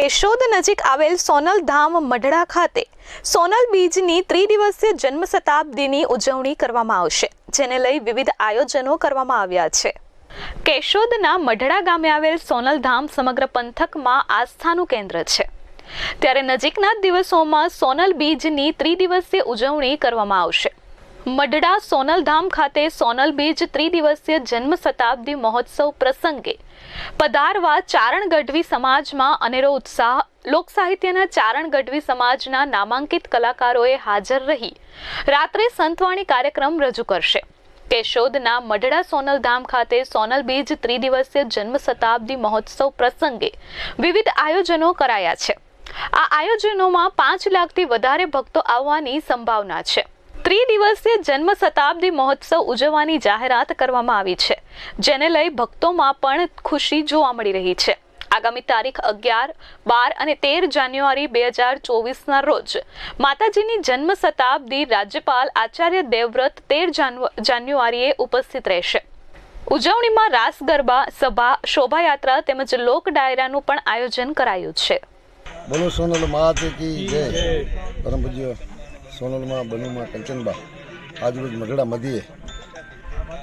કેશોદ નજીક આવેલ સોનલ ધામ મઢડા ખાતે સોનલ બીજની ત્રિદિવસીય જન્મ શતાબ્દીની ઉજવણી કરવામાં આવશે, જેને લઈ વિવિધ આયોજનો કરવામાં આવ્યા છે. કેશોદના મઢડા ગામે આવેલ સોનલ ધામ સમગ્ર પંથકમાં આસ્થાનું કેન્દ્ર છે. ત્યારે નજીકના દિવસોમાં સોનલ બીજની ત્રિદિવસીય ઉજવણી કરવામાં આવશે. મઢડા સોનલધામ ખાતે સોનલ બીજ ત્રિદિવસીય જન્મ શતાબ્દી મહોત્સવ પ્રસંગે પધારવા ચારણ ગઢવી સમાજમાં અનેરો ઉત્સાહ લોક સાહિત્યના ચારણ ગઢવી સમાજના નામાંકિત કલાકારોએ હાજર રહી. રાત્રે સંતવાણી કાર્યક્રમ રજૂ કરશે. કેશોદના મઢડા સોનલધામ ખાતે સોનલ બીજ ત્રિદિવસીય જન્મ શતાબ્દી મહોત્સવ પ્રસંગે વિવિધ આયોજનો કરાયા છે. આ આયોજનોમાં પાંચ લાખથી વધારે ભક્તો આવવાની સંભાવના છે. ત્રિદિવસીય જન્મ શતાબ્દી મહોત્સવ ઉજવવાની જાહેરાત કરવામાં આવી છે. જેને લઈ ભક્તોમાં પણ ખુશી જોવા મળી રહી છે. આગામી તારીખ અગિયાર બાર અને તેર જાન્યુઆરી બે હજાર ચોવીસના રોજ માતાજીની જન્મ શતાબ્દી રાજ્યપાલ આચાર્ય દેવવ્રત તેર જાન્યુ- જાન્યુઆરીએ ઉપસ્થિત રહેશે. ઉજવણીમાં રાસ ગરબા સભા શોભાયાત્રા તેમજ લોક ડાયરાનું પણ આયોજન કરાયું છે. બોલો સોનલ મહાદેવ કી જય. પરમ પૂજ્ય સોનલમાં બનુમાં કંચનબા આજરોજ મઢડા મધ્યે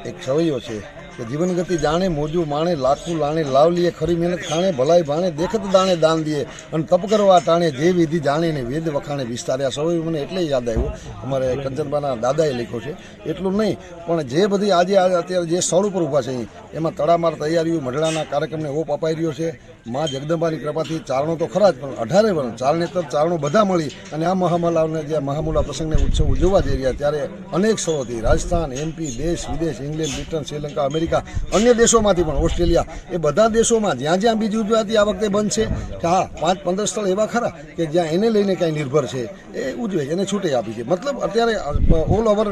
એક છવૈયો છે. કે જીવનગતિ જાણે, મોજું માણે, લાખું લાણે લાવલીએ ખરી મહેનત ખાણે, ભલાઈ ભાણે, દેખત દાણે દાન દીએ અને તપ કરવા ટાણે જે વિધિ જાણે ને વેદ વખાણે વિસ્તાર્યા. સૌ મને એટલે યાદ આવ્યું. અમારે કંચનબાના દાદાએ લખ્યો છે. એટલું નહીં, પણ જે બધી આજે અત્યારે જે સ્થળ ઉપર ઊભા છે એમાં તડામાર તૈયારીઓ, મઢડાના કાર્યક્રમને ઓપ અપાઈ રહ્યો છે. મા જગદંબાની કૃપાથી ચારણો તો ખરા જ, પણ અઢારે વર્ણ ચારણેતર ચારણો બધા મળી અને આ મહામલાઓને જે મહામુલા પ્રસંગને ઉત્સવ ઉજવવા જઈ રહ્યા, ત્યારે અનેક સ્થળોથી રાજસ્થાન એમપી દેશ, વિદેશ, ઇંગ્લેન્ડ, બ્રિટન, શ્રીલંકા, અમેરિકા અન્ય દેશોમાંથી પણ, ઓસ્ટ્રેલિયા, એ બધા દેશોમાં જ્યાં જ્યાં બીજી ઉજવાતી આ વખતે બંધ છે, કે હા, પાંચ પંદર સ્થળ એવા ખરા કે જ્યાં એને લઈને કાંઈ નિર્ભર છે, એ ઉજવે છે, એને છૂટે આપી છે. મતલબ અત્યારે ઓલ ઓવર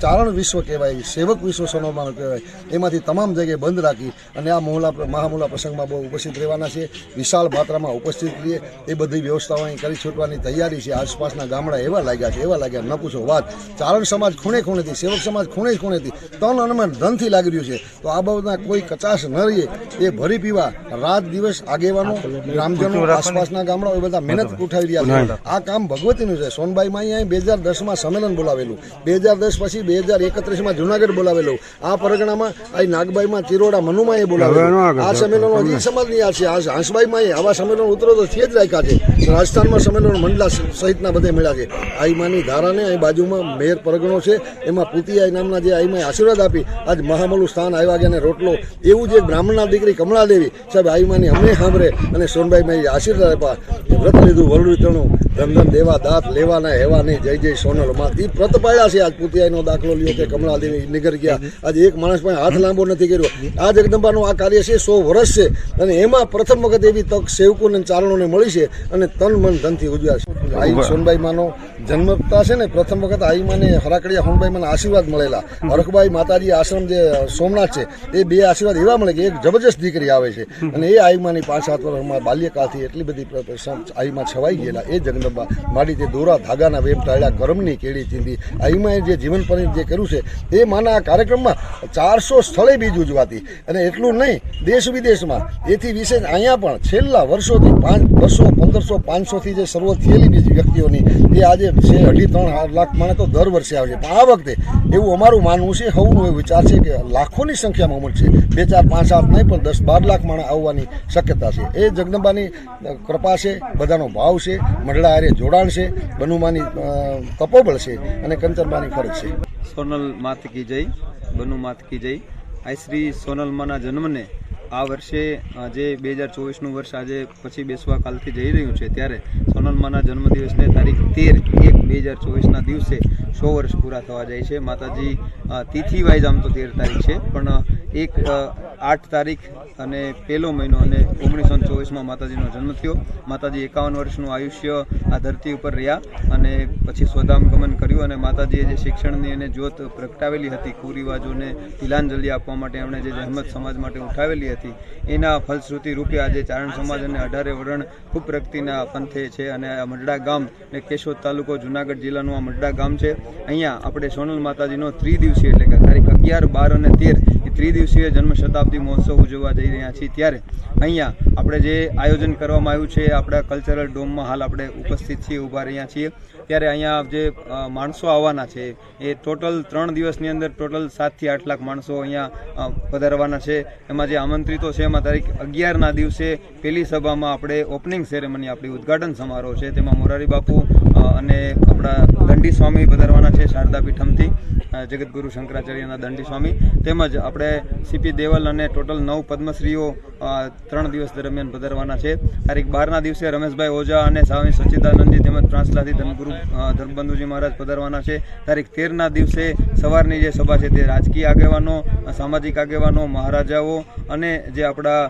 ચારણ વિશ્વ કહેવાય, સેવક વિશ્વ સોનોમાં કહેવાય, એમાંથી તમામ જગ્યાએ બંધ રાખી અને આ મોહલા, મહામુલા પ્રસંગમાં બહુ ઉપસ્થિત રહેવાના છે. વિશાળ માત્રામાં ઉપસ્થિત રહીએ, એ બધી વ્યવસ્થાઓ અહીં કરી છૂટવાની તૈયારી છે. આસપાસના ગામડા એવા લાગ્યા છે, એવા લાગ્યા, ન પૂછો વાત. ચારણ સમાજ ખૂણે ખૂણેથી, સેવક સમાજ ખૂણે ખૂણેથી, તન અનમન ધનથી લાગી રહ્યું છે. તો આ બાબતના કોઈ કચાશ ન રહીએ. એ ભરી પીવા રાત દિવસ આગેવાનો ગ્રામજનો આસપાસના ગામડાઓ એ બધા મહેનત ઉઠાવી રહ્યા છે. આ કામ ભગવતીનું છે. સોનબાઈમાં અહીંયા બે હજાર દસમાં સંમેલન બોલાવેલું. બે હજાર દસ પછી બે હજાર એકત્રીસમાં જુનાગઢ બોલાવેલું. આ પરગણામાં અહીં નાગબાઈમાં ચિરોડા મનુમાં એ બોલાવેલું આ સંમેલનો હજી સમાજની આ છે. આ હાંસબાઈમાં આવા સંમેલનો ઉતરો તો છે જ રાખ્યા છે. રાજસ્થાનમાં સંમેલન મંડલા સહિતના બધે મળ્યા છે. આઈમાની ધારાને અહીં બાજુમાં મેયર પરગણો છે. એમાં પુતિયાઈ નામના જે આઈમાએ આશીર્વાદ આપી આજ મહામલું સ્થાન આવ્યા ગયા રોટલો, એવું જ બ્રાહ્મણના દીકરી કમળાદેવી સાહેબ આઈમાની અમને સાંભળે અને સોનભાઈ મારી આશીર્વાદ આપ્યા. વ્રત લીધું વરડું તણું ધન દેવા દાંત, લેવાના હેવા નહીં જય જય સોનલમાં. એ વ્રત પાડ્યા છે આજ પુતિયાનો દાખલો લ્યો કે કમળાદેવી નિગર ગયા. આજે એક માણસ પાસે હાથ લાંબો નથી કર્યો. આ જગદંબાનું આ કાર્ય છે, સો વર્ષ છે. અને એમાં પ્રથમ વખત એવી તક સેવકોને ચારણોને મળી છે અને તન મન ધનથી ઉજવ્યા છે. આઈ સોનબાઈ માનો જન્મતા છે ને પ્રથમ વખત આઈ માને હરાકડિયા હોનબાઈ મને આશીર્વાદ મળેલા. હરખબાઈ માતાજી આશ્રમ જે સોમનાથ છે એ બે આશીર્વાદ એવા મળે કે એક જબરજસ્ત દીકરી આવે છે. અને એ આઈમાની પાંચ સાત વર્ષમાં બાલ્યકાળથી એટલી બધી પ્ર- પ્ર- આઈમાં છવાઈ ગયેલા. એ જન્મમાં મારી તે દોરા ધાગાના વેમ ટાળ્યા કરમની કેળી ચીંધી. આઈમાએ જે જીવન પરિણ જે કર્યું છે એ માના આ કાર્યક્રમમાં ચારસો સ્થળે બીજ ઉજવાતી. અને એટલું નહીં દેશ વિદેશમાં. એથી વિશેષ અહીંયા પણ છેલ્લા વર્ષોથી પાંચ બસો પંદરસો પાંચસોથી જે શરૂઆત થયેલી બીજી વ્યક્તિઓની. એ આજે છે અઢી ત્રણ લાખ માણે તો દર વર્ષે આવે છે. પણ આ વખતે એવું અમારું માનવું છે, હવનું એવું વિચાર છે કે લાખોની સંખ્યામાં ઉમટ છે. બે ચાર પાંચ સાત નહીં, પણ દસ બાર લાખ માણે આવવાની શક્યતા છે. એ જગદંબાની કૃપા છે, બધાનો ભાવ છે, મંડળા હારે જોડાણ છે, બનુમાની તપોબળ છે અને કંચનબાની ફરજ છે. સોનલ માત કી જય, બનુ માત કી જય. આ શ્રી સોનલમાના જન્મને આ વર્ષે જે બે હજાર ચોવીસનું વર્ષ આજે પછી બેસવા કાલથી જઈ રહ્યું છે, ત્યારે સોનલમાના જન્મદિવસને તારીખ તેર એક બે હજાર ચોવીસના દિવસે સો વર્ષ પૂરા થવા જાય છે. માતાજી તિથિ વાઇઝ આમ તો તેર તારીખ છે, પણ એક આઠ તારીખ અને પહેલો મહિનો અને ઓગણીસો ચોવીસમાં માતાજીનો જન્મ થયો. માતાજી એકાવન વર્ષનું આયુષ્ય આ ધરતી ઉપર રહ્યા અને પછી સ્વધામ ગમન કર્યું અને માતાજીએ જે શિક્ષણની અને જ્યોત પ્રગટાવેલી હતી, કુરિવાજોને તિલાંજલિ આપવા માટે એમણે જે જહેમત સમાજ માટે ઉઠાવેલી હતી, એના ફલશ્રુતિ રૂપે આજે ચારણ સમાજ અને અઢારે વરણ ખૂબ પ્રગતિના પંથે છે અને આ મઢડા ગામ એટલે કેશોદ તાલુકો જુનાગઢ જિલ્લાનું આ મઢડા ગામ છે. અહીંયા આપણે સોનલ માતાજીનો ત્રિદિવસીય એટલે કે તારીખ અગિયાર બાર અને તેર ત્રિદિવસીય જન્મ શતાબ્દી મહોત્સવ ઉજવવા જઈ રહ્યા છીએ. ત્યારે અહીંયા આપણે જે આયોજન કરવામાં આવ્યું છે, આપણા કલ્ચરલ ડોમમાં હાલ આપણે ઉપસ્થિત છીએ, ઊભા રહ્યા છીએ. ત્યારે અહીંયા જે માણસો આવવાના છે એ ટોટલ ત્રણ દિવસની અંદર ટોટલ સાતથી આઠ લાખ માણસો અહીંયા પધારવાના છે. એમાં જે આમંત્રિતો છે એમાં તારીખ અગિયારના દિવસે પહેલી સભામાં આપણે ઓપનિંગ સેરેમની આપણી ઉદ્ઘાટન સમારોહ છે. તેમાં મોરારી બાપુ અને આપણા દંડી સ્વામી પધારવાના છે શારદા પીઠમથી જગતગુરુ શંકરાચાર્યના દંડી સ્વામી. તેમજ આપણે સીપી દેવલ અને ટોટલ નવ પદ્મશ્રીઓ ત્રણ દિવસ દરમિયાન પધારવાના છે. તારીખ બારના દિવસે રમેશભાઈ ઓઝા અને સ્વામી સચ્ચિદાનંદજી તેમજ પ્રાંસલાથી ધર્મગુરુ અ, ધર્મબંધુજી મહારાજ પધારવાના છે. તારીખ તેરના દિવસે સવારની જે સભા છે તે રાજકીય આગેવાનો સામાજિક આગેવાનો, મહારાજાઓ અને જે આપણા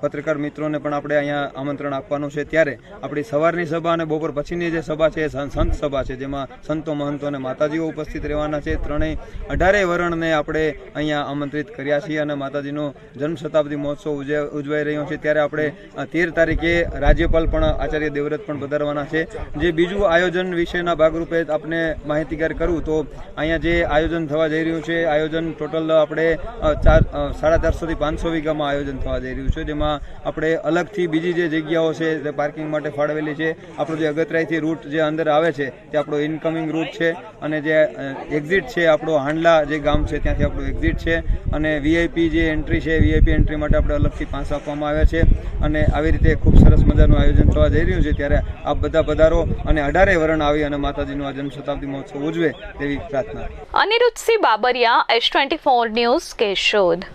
પત્રકાર મિત્રોને પણ આપણે અહીંયા આમંત્રણ આપવાનું છે. ત્યારે આપણી સવારની સભા અને બપોર પછીની જે સભા છે એ સંત સભા છે, જેમાં સંતો, મહંતો અને માતાજીઓ ઉપસ્થિત રહેવાના છે. ત્રણેય અઢારેય વર્ણને આપણે અહીંયા આમંત્રિત કર્યા છીએ અને માતાજીનો જન્મ શતાબ્દી મહોત્સવ ઉજવ- ઉજવાઈ રહ્યો છે. ત્યારે આપણે તેર તારીખે રાજ્યપાલ પણ, આચાર્ય દેવવ્રત પણ પધારવાના છે. જે બીજું આયોજન વિશેના ભાગરૂપે આપને માહિતીગાર કરું તો અહીંયા જે આયોજન થવા જઈ રહ્યું છે, આયોજન ટોટલ આપણે ચાર સાડા ચારસોથી પાંચસો વીઘામાં આયોજન થવા જઈ રહ્યું છે. જેમાં આપણે અલગથી બીજી જે જગ્યાઓ છે તે પાર્કિંગ માટે ફાળવેલી છે, આપણો જે અગતરાઈથી રૂટ જે અંદર આવે છે, તે આપણો ઇનકમિંગ રૂટ છે અને જે એક્ઝિટ છે આપણો હાંડલા જે ગામ છે, ત્યાંથી આપણો એક્ઝિટ છે અને વીઆઈપી જે એન્ટ્રી છે વીઆઈપી એન્ટ્રી માટે આપણે અલગથી પાસ આપવામાં આવ્યા છે અને આવી રીતે ખૂબ સરસ મજાનું આયોજન થવા જઈ રહ્યું છે, ત્યારે આપ બધા પધારો અને અઢારે વરણ આવી અને માતાજીનો આ જન્મ શતાબ્દી મહોત્સવ ઉજવે તેવી પ્રાર્થના. Aniruddhsinh Babariya S twenty four news Keshod.